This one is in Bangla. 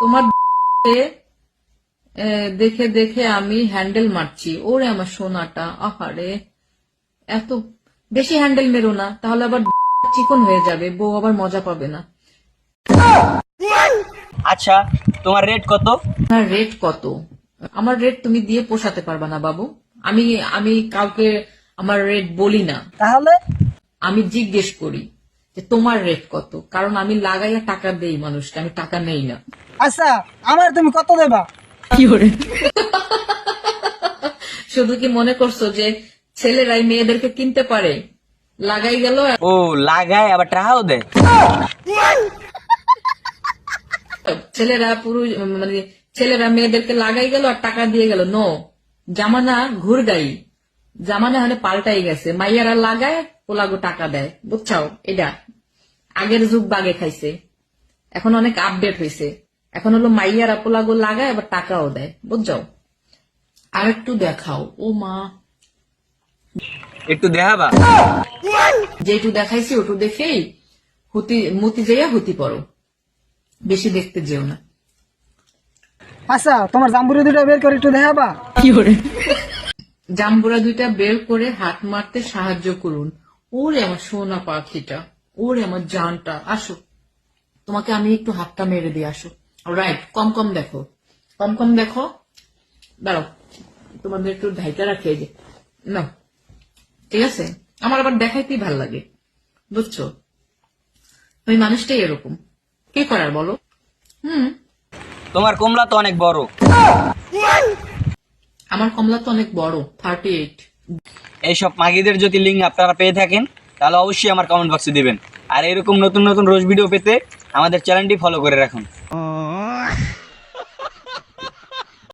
তোমার দেখে দেখে আমি হ্যান্ডেল মারছি। ওরে আমার সোনাটা আহারে। এত বেশি হ্যান্ডেল মেরো না তাহলে আবার চিকন হয়ে যাবে বউ আবার মজা পাবে না। আচ্ছা তোমার রেট কত? আপনার রেট কত? আমার রেট তুমি দিয়ে পোষাতে পারবা না বাবু। আমি আমি কাউকে আমার রেট বলি না। তাহলে? আমি জিজ্ঞেস করি। যে তোমার রেট কত? কারণ আমি লাগাইয়া টাকা দেই মানুষকে আমি টাকা নেই না। আচ্ছা আমার তুমি কত দেবা? শুধু কি মনে করছ যে ছেলেরাই মেয়েদেরকে কিনতে পারে? লাগাই গেল ও লাগায় আবার টাকাও দেয়। ছেলেরা পুরুষ মানে ছেলেরা মেয়েদেরকে লাগাই গেল আর টাকা দিয়ে গেল। নো জামানা ঘুরগাই জামানা হলে পাল্টাই গেছে। মাইয়ারা লাগায় পোলাগো টাকা দেয়। বুঝছাও? এটা। আগের যুগ বাগে খাইছে। এখন অনেক আপডেট হয়েছে এখন হলো মাইয়ারা পোলাগো লাগায় আবার টাকাও দেয়। বুঝছাও? আর একটু দেখাও। ও মা। একটু দেখাবা? যেটু দেখাইছি ওটু দেখেই হুতি মুতি যাইয়া হুতি পড়ো। বেশি দেখতে যেও না। আচ্ছা তোমার জাম্বুরি দুটো বের করে একটু দেখাবা? কি করে? জাম্বুরা দুইটা বের করে হাত মারতে সাহায্য করুন। ওরে আমার সোনা পাখিটা। ওরে আমার জানটা আসো। তোমাকে আমি একটু হাতটা মেরে দিয়ে আসো। রাইট কম কম দেখো। কম কম দেখো। দাঁড়াও তোমাদের একটু ঢাইকা রাখি যে। না ঠিক আছে? আমার আবার দেখাইতেই ভালো লাগে বুঝছ? ওই মানুষটাই এরকম। কি করার বলো? হুম। তোমার কমলা তো অনেক বড়। আমার কমলা তো অনেক বড় থার্টি এইট এইসব মাগিদের যদি লিঙ্ক আপনারা পেয়ে থাকেন তাহলে অবশ্যই আমার কমেন্ট বক্সে দেবেন। আর এরকম নতুন নতুন রোজ ভিডিও পেতে আমাদের চ্যানেলটি ফলো করে রাখুন।